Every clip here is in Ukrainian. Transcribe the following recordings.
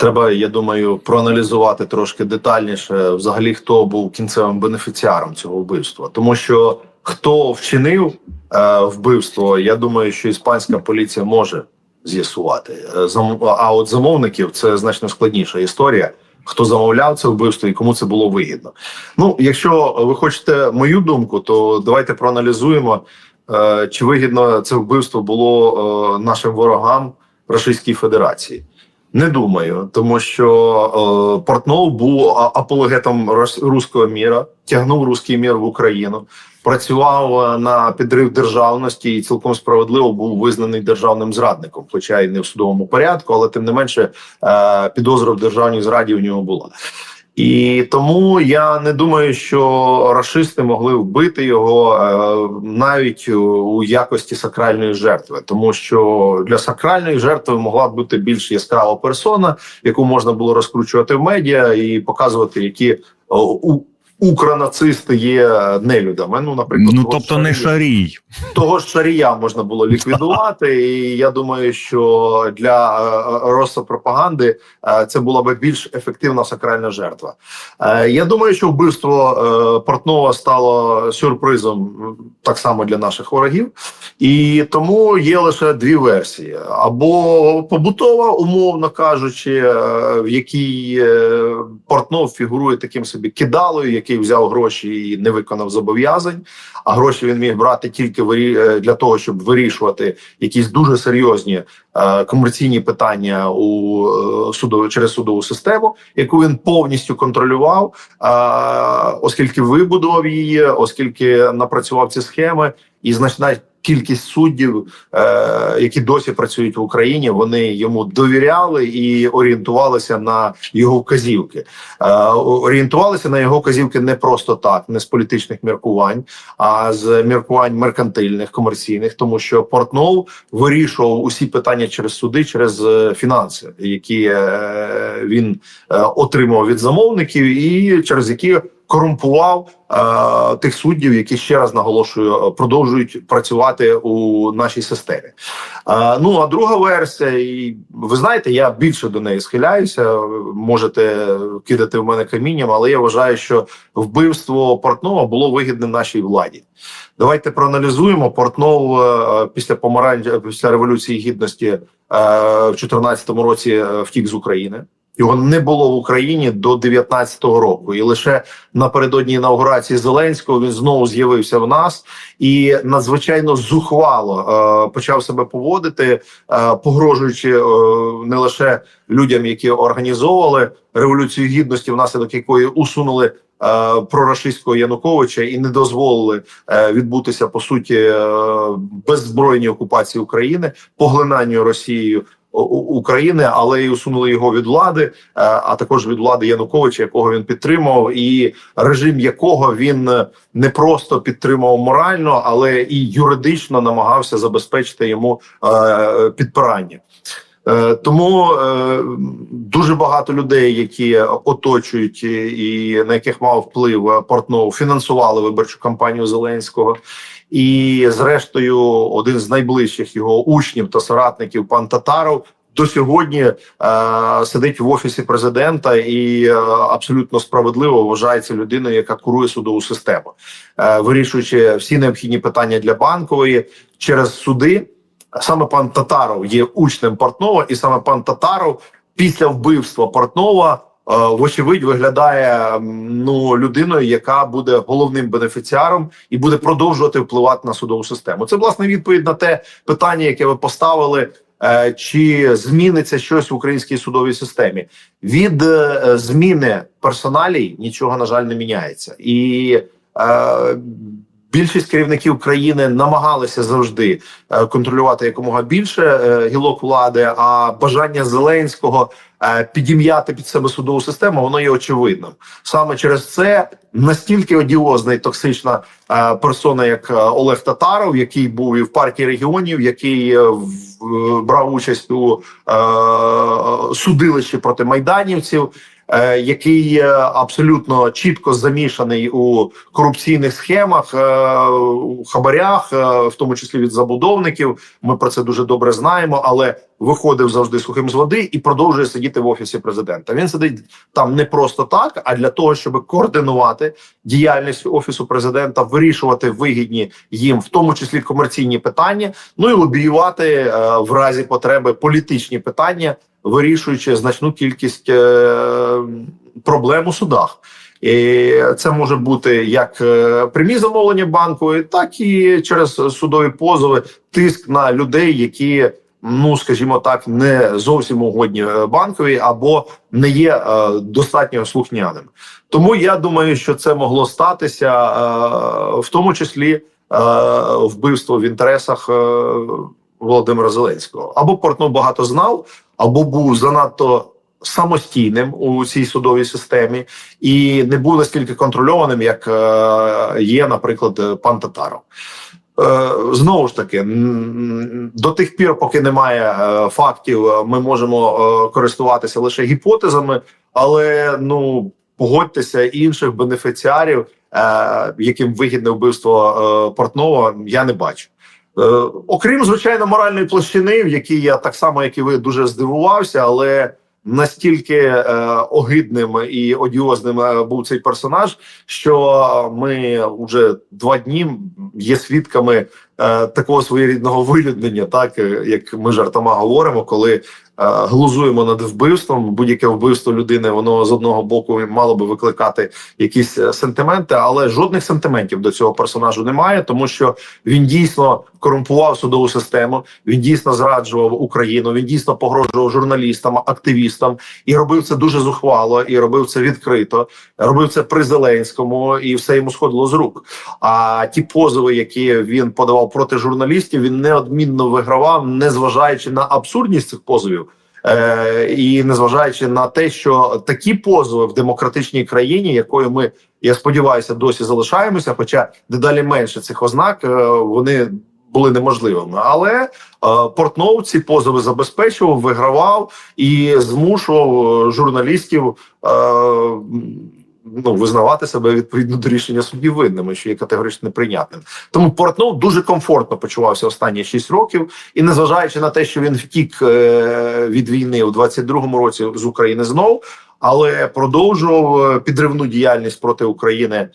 Треба, я думаю, проаналізувати трошки детальніше, взагалі, хто був кінцевим бенефіціаром цього вбивства, тому що хто вчинив е, вбивство, я думаю, що іспанська поліція може з'ясувати. Е, зам- А от замовників це значно складніша історія. Хто замовляв це вбивство і кому це було вигідно? Ну, якщо ви хочете мою думку, то давайте проаналізуємо, е, чи вигідно це вбивство було е, нашим ворогам Російській Федерації. Не думаю, тому що е, Портнов був апологетом руського міра, тягнув руський мір в Україну, працював е, на підрив державності і цілком справедливо був визнаний державним зрадником, хоча й не в судовому порядку, але тим не менше е, підозра в державній зраді у нього була. І тому я не думаю, що рашисти могли вбити його е, навіть у, якості сакральної жертви, тому що для сакральної жертви могла б бути більш яскрава персона, яку можна було розкручувати в медіа і показувати, які о, у, укронацисти є нелюдами. Ну, наприклад, Ну тобто не шарій. того ж шарія можна було ліквідувати, і я думаю, що для е, Росопропаганди е, це була би більш ефективна сакральна жертва. Е, Я думаю, що вбивство е, Портнова стало сюрпризом так само для наших ворогів, і тому є лише дві версії: або побутова, умовно кажучи, е, в якій е, Портнов фігурує таким собі кидалою, який взяв гроші і не виконав зобов'язань. А гроші він міг брати тільки е, для того, щоб вирішувати якісь дуже серйозні е, комерційні питання у е, судову через судову систему, яку він повністю контролював, оскільки вибудував її, оскільки напрацював ці схеми, і значна кількість суддів, е, які досі працюють в Україні, вони йому довіряли і орієнтувалися на його вказівки. Е, орієнтувалися на його вказівки не просто так, не з політичних міркувань, а з міркувань меркантильних, комерційних, тому що Портнов вирішував усі питання через суди, через е, фінанси, які він отримав від замовників, і через які корумпував е, тих суддів, які ще раз наголошую, е, продовжують працювати у нашій системі. Е, ну а друга версія, і ви знаєте, я більше до неї схиляюся. Можете кидати в мене камінням, але я вважаю, що вбивство Портнова було вигідне нашій владі. Давайте проаналізуємо. Портнов е, після помаранч після революції гідності е, в 2014 році е, втік з України. Його не було в Україні до 19-го року, і лише напередодні інаугурації Зеленського він знову з'явився в нас і надзвичайно зухвало е, почав себе поводити, е, погрожуючи е, не лише людям, які організовували революцію гідності, внаслідок якої усунули е, прорашистського Януковича і не дозволили е, відбутися по суті е, беззбройній окупації України, поглинанню Росією. України, але й усунули його від влади, е, а також від влади Януковича, якого він підтримував, і режим якого він е, не просто підтримував морально, але і юридично намагався забезпечити йому е, підпирання. Тому дуже багато людей, які оточують і на яких мав вплив Портнов, фінансували виборчу кампанію Зеленського. І, зрештою, один з найближчих його учнів та соратників, пан Татаров, до сьогодні е, сидить в офісі президента і е, абсолютно справедливо вважається людиною, яка курує судову систему, е, вирішуючи всі необхідні питання для банкової через суди. Саме пан Татаров є учнем Портнова, і саме пан Татаров після вбивства Портнова. Е, Вочевидь виглядає ну людиною, яка буде головним бенефіціаром і буде продовжувати впливати на судову систему. Це власне відповідь на те питання, яке ви поставили. е, Чи зміниться щось в українській судовій системі від е, зміни персоналій нічого на жаль не міняється, і е, більшість керівників країни намагалися завжди е, контролювати якомога більше е, гілок влади. А бажання Зеленського е, підім'яти під себе судову систему воно є очевидним. Саме через це настільки одіозна і токсична персона, як Олег Татаров, який був і в партії регіонів, який брав участь у судилищі проти майданівців. Е, який абсолютно чітко замішаний у корупційних схемах, е, у хабарях, е, в тому числі від забудовників. Ми про це дуже добре знаємо, але виходив завжди сухим з води і продовжує сидіти в офісі президента. Він сидить там не просто так, а для того, щоб координувати діяльність офісу президента, вирішувати вигідні їм, в тому числі комерційні питання, ну і лобіювати в разі потреби політичні питання, вирішуючи значну кількість е, проблем у судах. І це може бути як е, прямі замовлення банку, так і через судові позови, тиск на людей, які ну скажімо так, не зовсім угодні е, банкові або не є достатньо слухняним. Тому я думаю, що це могло статися, в тому числі вбивство в інтересах Володимира Зеленського. Або Портнов багато знав, або був занадто самостійним у цій судовій системі і не був настільки контрольованим, як е, є, наприклад, пан Татаров. Е, Знову ж таки, до тих пір, поки немає е, фактів, ми можемо користуватися лише гіпотезами, але ну погодьтеся інших бенефіціарів, яким вигідне вбивство Портнова, я не бачу. Е, Окрім звичайно моральної площини, в якій я так само, як і ви, дуже здивувався, але настільки е, огидним і одіозним е, був цей персонаж, що ми вже два дні є свідками е, такого своєрідного вилюднення, так як ми жартома говоримо, коли глузуємо над вбивством. Будь-яке вбивство людини, воно з одного боку мало би викликати якісь е, сентименти, але жодних сентиментів до цього персонажу немає, тому що він дійсно корумпував судову систему. Він дійсно зраджував Україну. Він дійсно погрожував журналістам, активістам і робив це дуже зухвало, і робив це відкрито. Робив це при Зеленському, і все йому сходило з рук. А ті позови, які він подавав проти журналістів, він неодмінно вигравав, незважаючи на абсурдність цих позовів. Е, і незважаючи на те, що такі позови в демократичній країні, якою ми я сподіваюся, досі залишаємося, хоча дедалі менше цих ознак, е, вони були неможливими. Але е, Портнов ці позови забезпечував, вигравав і змушував е, журналістів. Ну, визнавати себе відповідно до рішення судів винними, що є категорично неприйнятним. Тому Портнов дуже комфортно почувався останні 6 років, і незважаючи на те, що він втік е, від війни у 22-му році з України знов, але продовжував е, підривну діяльність проти України е,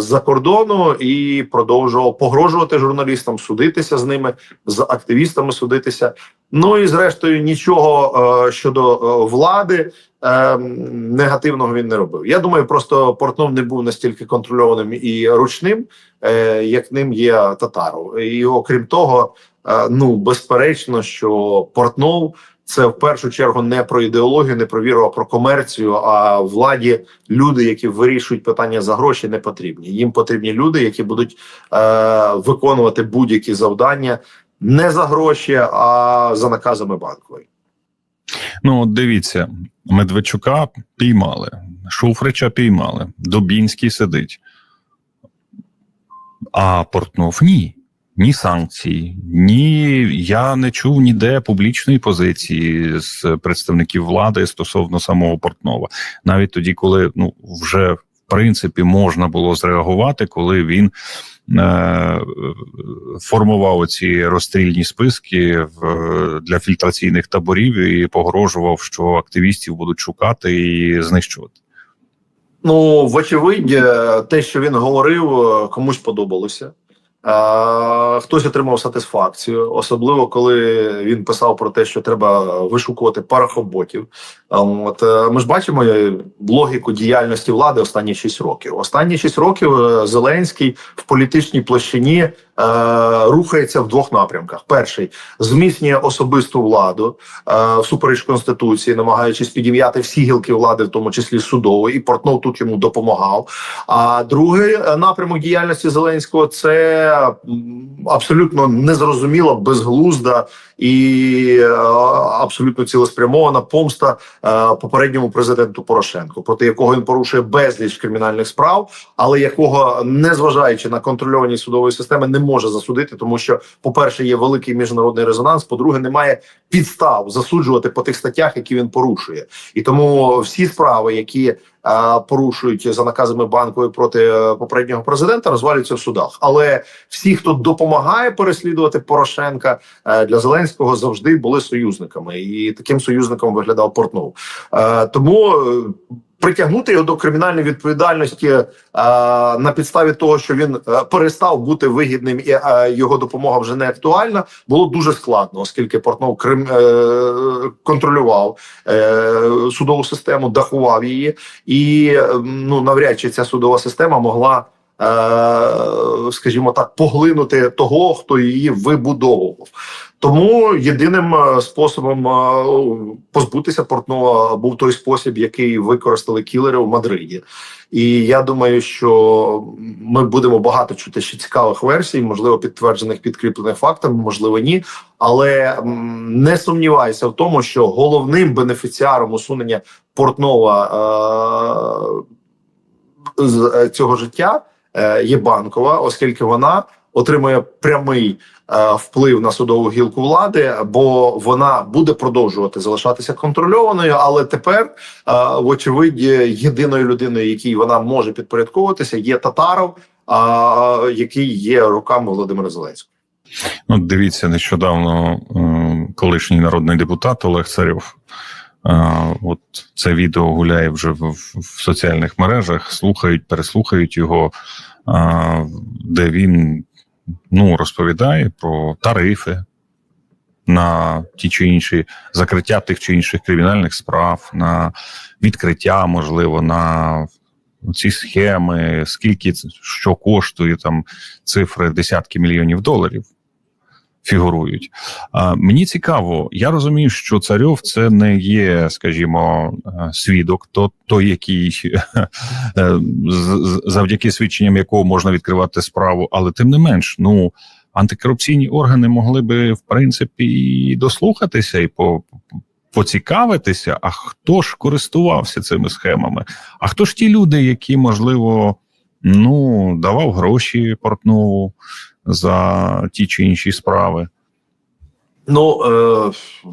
з-за кордону і продовжував погрожувати журналістам, судитися з ними, з активістами судитися. Ну і зрештою нічого е, щодо е, влади негативного він не робив. Я думаю, просто Портнов не був настільки контрольованим і ручним, е, як ним є Татаров. І окрім того, е, ну безперечно, що Портнов. Це в першу чергу не про ідеологію, не про віру, а про комерцію. А владі люди, які вирішують питання за гроші, не потрібні. Їм потрібні люди, які будуть е, виконувати будь-які завдання не за гроші, а за наказами банкової. Ну, от дивіться, Медведчука піймали, Шуфрича піймали, Дубінський сидить. А Портнов ні. Ні санкцій, ні я не чув ніде публічної позиції з представників влади стосовно самого Портнова. Навіть тоді, коли ну вже принципі можна було зреагувати, коли він е, формував ці розстрільні списки в, для фільтраційних таборів і погрожував, що активістів будуть шукати і знищувати. Ну, вочевидь, е, те, що він говорив, е, комусь подобалося. Хтось отримав сатисфакцію, особливо коли він писав про те, що треба вишукувати парахоботів. От е, ми ж бачимо е, логіку діяльності влади останні 6 років. Останні 6 років е, Зеленський в політичній площині рухається в двох напрямках: перший зміцнює особисту владу всупереч конституції, намагаючись підім'яти всі гілки влади, в тому числі судової, і Портнов тут йому допомагав. А другий напрямок діяльності Зеленського це абсолютно незрозуміла, безглузда і е, абсолютно цілеспрямована помста е, попередньому президенту Порошенку, проти якого він порушує безліч кримінальних справ, але якого, незважаючи на контрольованість судової системи, не може засудити, тому що, по-перше, є великий міжнародний резонанс. По-друге, немає підстав засуджувати по тих статтях, які він порушує, і тому всі справи, які порушують за наказами банкової проти е, попереднього президента, розвалюються в судах. Але всі, хто допомагає переслідувати Порошенка е, для Зеленського, завжди були союзниками, і таким союзником виглядав Портнов. Е, тому. Притягнути його до кримінальної відповідальності е, на підставі того, що він е, перестав бути вигідним і е, його допомога вже не актуальна, було дуже складно, оскільки Портнов Крим е, контролював е, судову систему, дахував її, і е, ну навряд чи ця судова система могла. е, Скажімо так, поглинути того, хто її вибудовував. Тому єдиним е, способом е, позбутися Портнова був той спосіб, який використали кілери в Мадриді. І я думаю, що ми будемо багато чути ще цікавих версій, можливо, підтверджених підкріплених фактами, можливо, ні. Але не сумніваюся в тому, що головним бенефіціаром усунення Портнова е, е, цього життя є банкова, оскільки вона отримує прямий е, вплив на судову гілку влади, бо вона буде продовжувати залишатися контрольованою. Але тепер, е, вочевидь, єдиною людиною, якій вона може підпорядковуватися, є Татаров, е, який є руками Володимира Зеленського. Ну, дивіться, нещодавно е, колишній народний депутат Олег Царьов. е, От це відео гуляє вже в, в, соціальних мережах, слухають, переслухають його, е, де він ну, розповідає про тарифи на ті чи інші закриття тих чи інших кримінальних справ, на відкриття, можливо, на ці схеми, скільки що коштує там цифри десятки мільйонів доларів фігурують. А, мені цікаво, я розумію, що царьов це не є, скажімо, е, свідок, то той, який е, завдяки свідченням якого можна відкривати справу, але тим не менш, ну антикорупційні органи могли би в принципі і дослухатися і по. Поцікавитися, а хто ж користувався цими схемами? А хто ж ті люди, які, можливо, ну, давав гроші Портнову за ті чи інші справи? Ну е,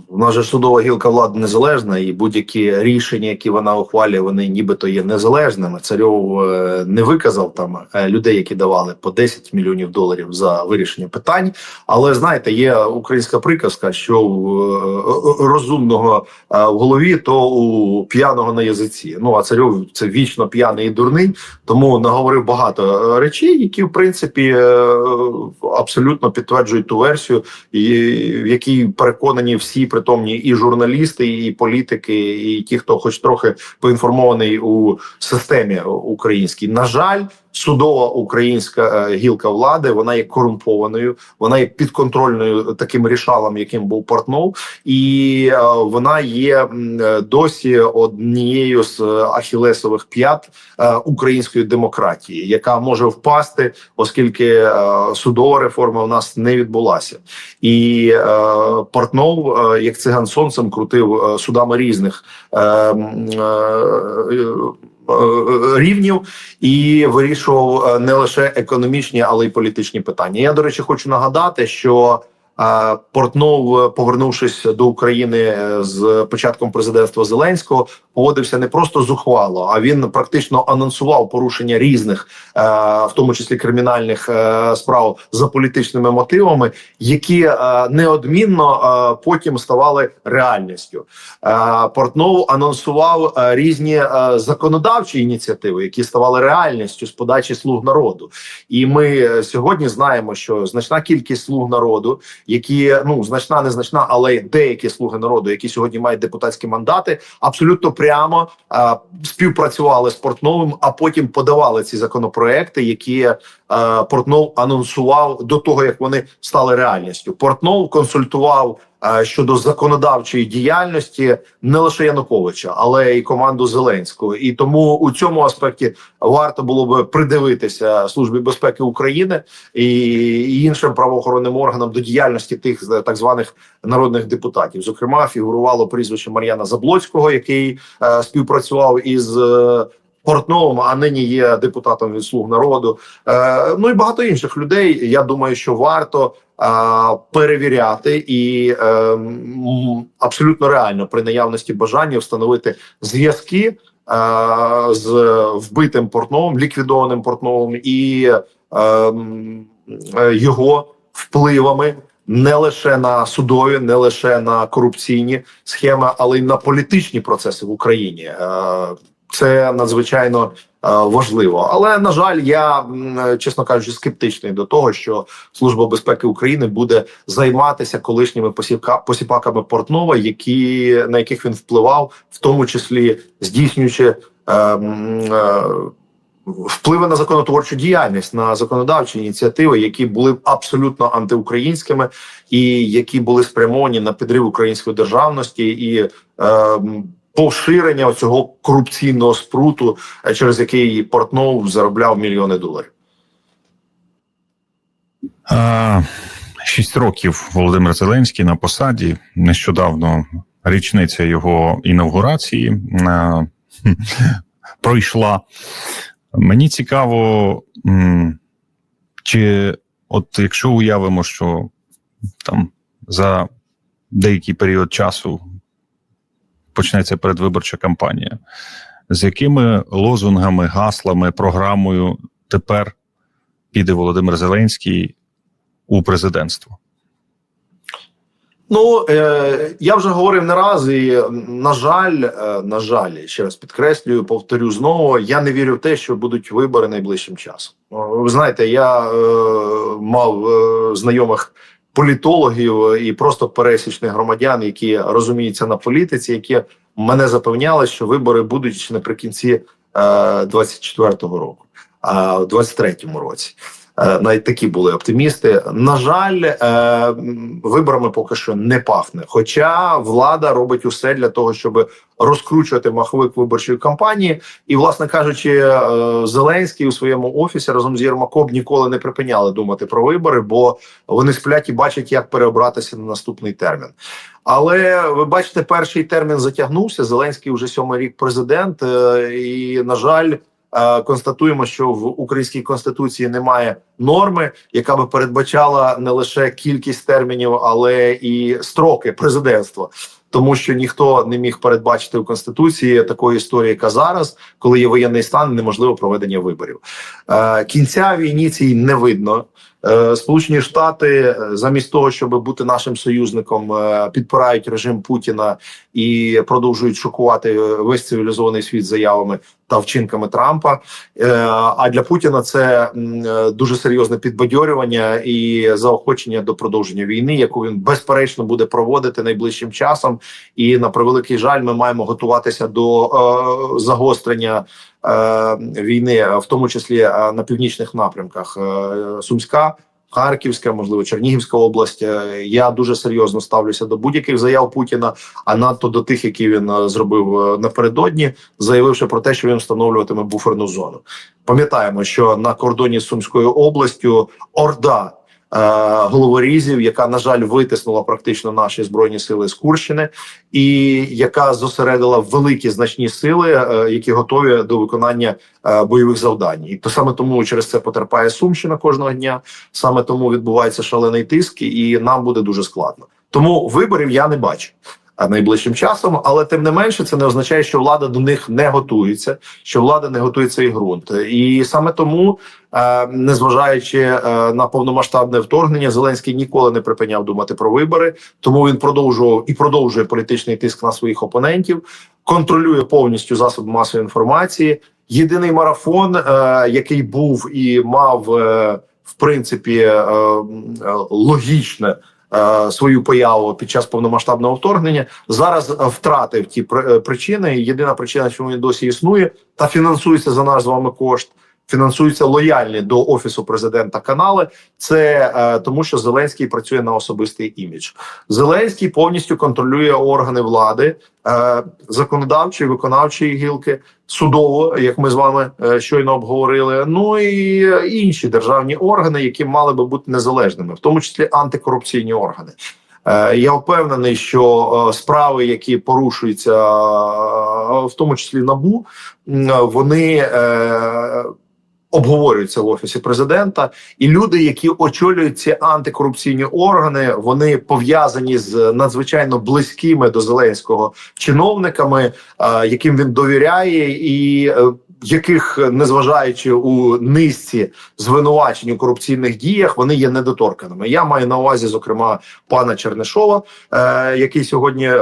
в нас же судова гілка влади незалежна, і будь-які рішення, які вона ухвалює, вони нібито є незалежними. Царьов е, не виказав там е, людей, які давали по 10 мільйонів доларів за вирішення питань. Але знаєте, є українська приказка, що у е, розумного в голові, то у п'яного на язиці. Ну а царьов це вічно п'яний і дурний, тому наговорив багато речей, які в принципі абсолютно підтверджують ту версію, і в якій переконані всі притомні і журналісти, і політики, і ті, хто хоч трохи поінформований у системі українській. На жаль, судова українська е, гілка влади вона є корумпованою, вона є підконтрольною таким рішалом, яким був Портнов, і е, вона є е, досі однією з ахілесових п'ят української демократії, яка може впасти, оскільки судова реформа в нас не відбулася. І Портнов, як циган сонцем, крутив судами різних рівнів і вирішував е, не лише економічні, але й політичні питання. Я, до речі, хочу нагадати, що е, Портнов, е, повернувшись до України е, з початком президентства Зеленського, поводився не просто зухвало, а він практично анонсував порушення різних, е, в тому числі кримінальних е, справ за політичними мотивами, які е, неодмінно е, потім ставали реальністю. Е, Портнов анонсував е, різні е, законодавчі ініціативи, які ставали реальністю з подачі слуг народу. І ми е, сьогодні знаємо, що значна кількість слуг народу, які ну значна, незначна, але деякі слуги народу, які сьогодні мають депутатські мандати, абсолютно прямо а, співпрацювали з Портновим, а потім подавали ці законопроекти, які а, Портнов анонсував до того, як вони стали реальністю. Портнов консультував. Е, щодо законодавчої діяльності не лише Януковича, але й команду Зеленського. І тому у цьому аспекті варто було би придивитися службі безпеки України і іншим правоохоронним органам до діяльності тих е, так званих народних депутатів. Зокрема, фігурувало прізвище Мар'яна Заблоцького, який е, співпрацював із. Е, Портновим, а нині є депутатом від слуг народу. Е, ну і багато інших людей. Я думаю, що варто е, перевіряти і е, абсолютно реально при наявності бажання встановити зв'язки е, з вбитим портновим, ліквідованим портновим і е, е, його впливами. Не лише на судові, не лише на корупційні схеми, але й на політичні процеси в Україні. Це надзвичайно е, важливо. Але на жаль, я чесно кажучи, скептичний до того, що служба безпеки України буде займатися колишніми посіпка, посіпаками Портнова, які на яких він впливав, в тому числі здійснюючи. е, е, Впливи на законотворчу діяльність на законодавчі ініціативи, які були абсолютно антиукраїнськими, і які були спрямовані на підрив української державності і е, поширення цього корупційного спруту, е, через який Портнов заробляв мільйони доларів. Шість років Володимир Зеленський на посаді. Нещодавно річниця його інавгурації пройшла. Мені цікаво, чи от якщо уявимо, що там за деякий період часу почнеться передвиборча кампанія, з якими лозунгами, гаслами, програмою тепер піде Володимир Зеленський у президентство? Ну е, я вже говорив не раз, і на жаль, е, на жаль, ще раз підкреслюю, повторю знову. Я не вірю в те, що будуть вибори найближчим часом. Ви знаєте, я е, мав е, знайомих політологів і просто пересічних громадян, які розуміються на політиці, які мене запевняли, що вибори будуть наприкінці е, 24-го року, а в 23-му році. Е, Навіть такі були оптимісти. На жаль, е, виборами поки що не пахне. Хоча влада робить усе для того, щоб розкручувати маховик виборчої кампанії. І, власне кажучи, е, Зеленський у своєму офісі разом з Єрмаком ніколи не припиняли думати про вибори, бо вони сплять і бачать, як переобратися на наступний термін. Але ви бачите, перший термін затягнувся. Зеленський вже сьомий рік президент, і на жаль. Е, Констатуємо, що в українській конституції немає норми, яка би передбачала не лише кількість термінів, але і строки президентства. Тому що ніхто не міг передбачити у конституції такої історії, яка зараз, коли є воєнний стан, неможливо проведення виборів. Е, Кінця війні цій не видно. Е, Сполучені Штати е, замість того, щоб бути нашим союзником, е, підпирають режим Путіна і продовжують шокувати весь цивілізований світ заявами та вчинками Трампа. А для Путіна це дуже серйозне підбадьорювання і заохочення до продовження війни, яку він безперечно буде проводити найближчим часом. І на превеликий жаль, ми маємо готуватися до загострення війни, в тому числі е, на північних напрямках Е, Сумська. Харківська, можливо, Чернігівська область. Е, Я дуже серйозно ставлюся до будь-яких заяв Путіна, а надто до тих, які він е, зробив е, напередодні, заявивши про те, що він встановлюватиме буферну зону. Пам'ятаємо, що на кордоні з Сумською областю орда. Е, Головорізів, яка на жаль витиснула практично наші збройні сили з Курщини, і яка зосередила великі значні сили, е, які готові до виконання е, бойових завдань, і то саме тому через це потерпає Сумщина кожного дня. Саме тому відбувається шалений тиск, і нам буде дуже складно. Тому виборів я не бачу найближчим часом, але тим не менше, це не означає, що влада до них не готується, що влада не готує цей ґрунт. І саме тому, е, незважаючи е, на повномасштабне вторгнення, Зеленський ніколи не припиняв думати про вибори, тому він продовжував і продовжує політичний тиск на своїх опонентів, контролює повністю засоби масової інформації. Єдиний марафон, е, який був і мав в принципі логічне свою появу під час повномасштабного вторгнення, зараз е, втратив ті е, причини. Єдина причина, чому він досі існує та фінансується за наш з вами кошт. Фінансуються лояльні до офісу президента канали. Це е, тому, що Зеленський працює на особистий імідж. Зеленський повністю контролює органи влади, е, законодавчої, виконавчої гілки, судово, як ми з вами е, щойно обговорили. Ну і е, інші державні органи, які мали би бути незалежними, в тому числі антикорупційні органи. Е, Я впевнений, що е, справи, які порушуються, в тому числі набу, вони обговорюються в офісі президента, і люди, які очолюють ці антикорупційні органи, вони пов'язані з надзвичайно близькими до Зеленського чиновниками, яким він довіряє, і е, яких, незважаючи у низці звинувачень у корупційних діях, вони є недоторканими. Я маю на увазі, зокрема, пана Чернишова, е, який сьогодні е,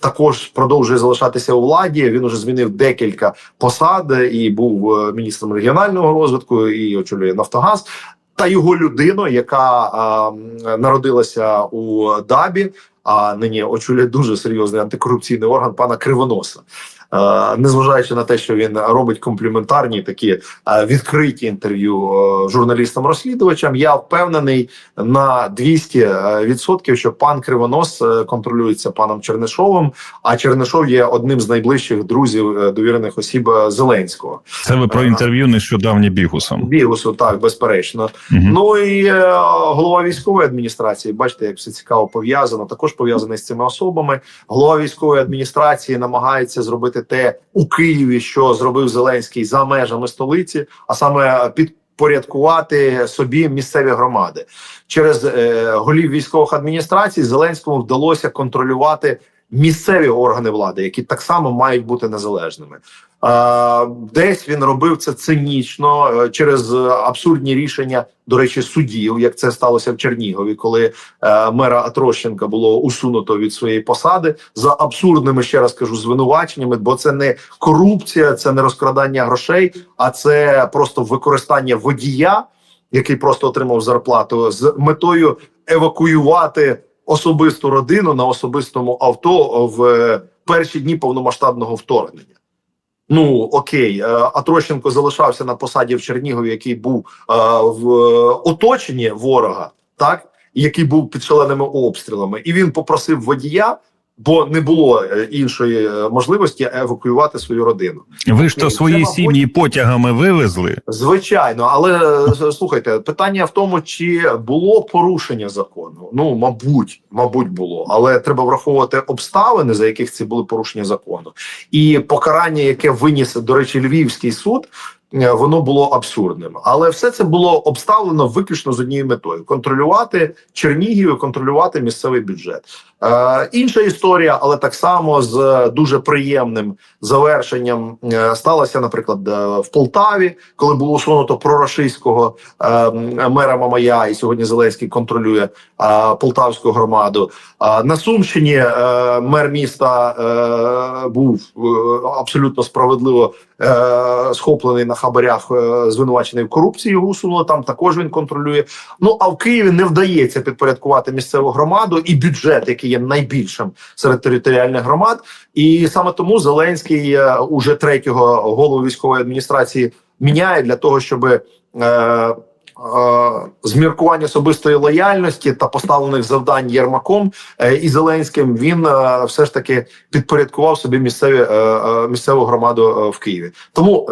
також продовжує залишатися у владі. Він уже змінив декілька посад і був е, міністром регіонального розвитку і очолює Нафтогаз. Та його людину, яка е, народилася у Дабі, а нині очолює дуже серйозний антикорупційний орган пана Кривоноса. Е, незважаючи на те, що він робить компліментарні такі е, відкриті інтерв'ю е, журналістам-розслідувачам, я впевнений на 200%, відсотків, що пан Кривонос контролюється паном Чернишовим. А Чернишов є одним з найближчих друзів довірених осіб Зеленського. Це ви про інтерв'ю нещодавнє бігусом. Бігусу, так безперечно. Мгм. Ну і голова військової адміністрації, бачите, як все цікаво пов'язано. Також пов'язаний з цими особами. Голова військової адміністрації намагається зробити те у Києві, що зробив Зеленський за межами столиці, а саме підпорядкувати собі місцеві громади через е, голів військових адміністрацій. Зеленському вдалося контролювати. Місцеві органи влади, які так само мають бути незалежними, десь він робив це цинічно е, через абсурдні рішення, до речі, судів, як це сталося в Чернігові, коли е, мера Атрощенка було усунуто від своєї посади за абсурдними ще раз кажу звинуваченнями, бо це не корупція, це не розкрадання грошей, а це просто використання водія, який просто отримав зарплату з метою евакуювати особисту родину на особистому авто в е, перші дні повномасштабного вторгнення. Ну окей, е, Атрощенко залишався на посаді в Чернігові, який був е, в оточенні ворога, так який був під шаленими обстрілами, і він попросив водія, бо не було е, іншої е, можливості евакуювати свою родину. Ви ж то Це, свої мабуть, сім'ї потягами вивезли. Звичайно, але е, слухайте, питання в тому, чи було порушення закону. Ну, мабуть, мабуть, було, але треба враховувати обставини, за яких це були порушення закону, і покарання, яке виніс, до речі, Львівський суд. Е, Воно було абсурдним, але все це було обставлено виключно з однією метою: контролювати Чернігів, контролювати місцевий бюджет. Е, інша історія, але так само з дуже приємним завершенням е, сталося, наприклад, е, в Полтаві, коли було усунуто прорашистського е, мера Мамая, і сьогодні Зеленський контролює е, полтавську громаду. А на Сумщині е, мер міста е, був е, абсолютно справедливо е, схоплений на хабарях, е, звинувачений в корупції. Його усунули там. Також він контролює. Ну а в Києві не вдається підпорядкувати місцеву громаду і бюджет, який є найбільшим серед територіальних громад. І саме тому Зеленський е, уже третього голову військової адміністрації міняє для того, щоб е, е, з міркування особистої лояльності та поставлених завдань Єрмаком е, і Зеленським він е, все ж таки підпорядкував собі місцеві е, місцеву громаду в Києві. Тому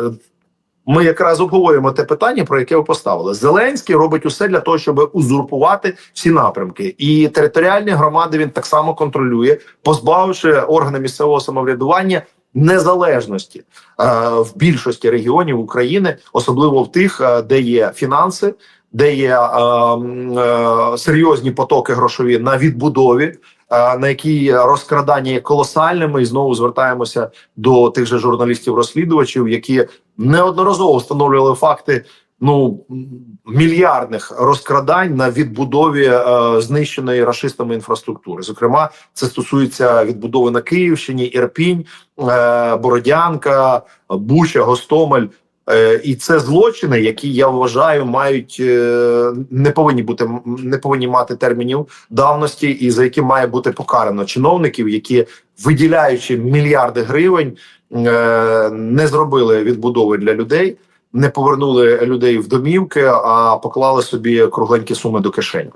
ми якраз обговорюємо те питання, про яке ви поставили. Зеленський робить усе для того, щоб узурпувати всі напрямки, і територіальні громади він так само контролює, позбавивши органи місцевого самоврядування незалежності е, в більшості регіонів України, особливо в тих, е, де є фінанси, де є е, серйозні потоки грошові на відбудові. На які розкрадання є колосальними, і знову звертаємося до тих же журналістів-розслідувачів, які неодноразово встановлювали факти ну мільярдних розкрадань на відбудові е, знищеної рашистами інфраструктури. Зокрема, це стосується відбудови на Київщині, Ірпінь, е, Бородянка, Буча, Гостомель. Е, І це злочини, які я вважаю, мають е, не повинні бути не повинні мати термінів давності, і за які має бути покарано чиновників, які виділяючи мільярди гривень, е, не зробили відбудови для людей. Не повернули людей в домівки, а поклали собі кругленькі суми до кишень.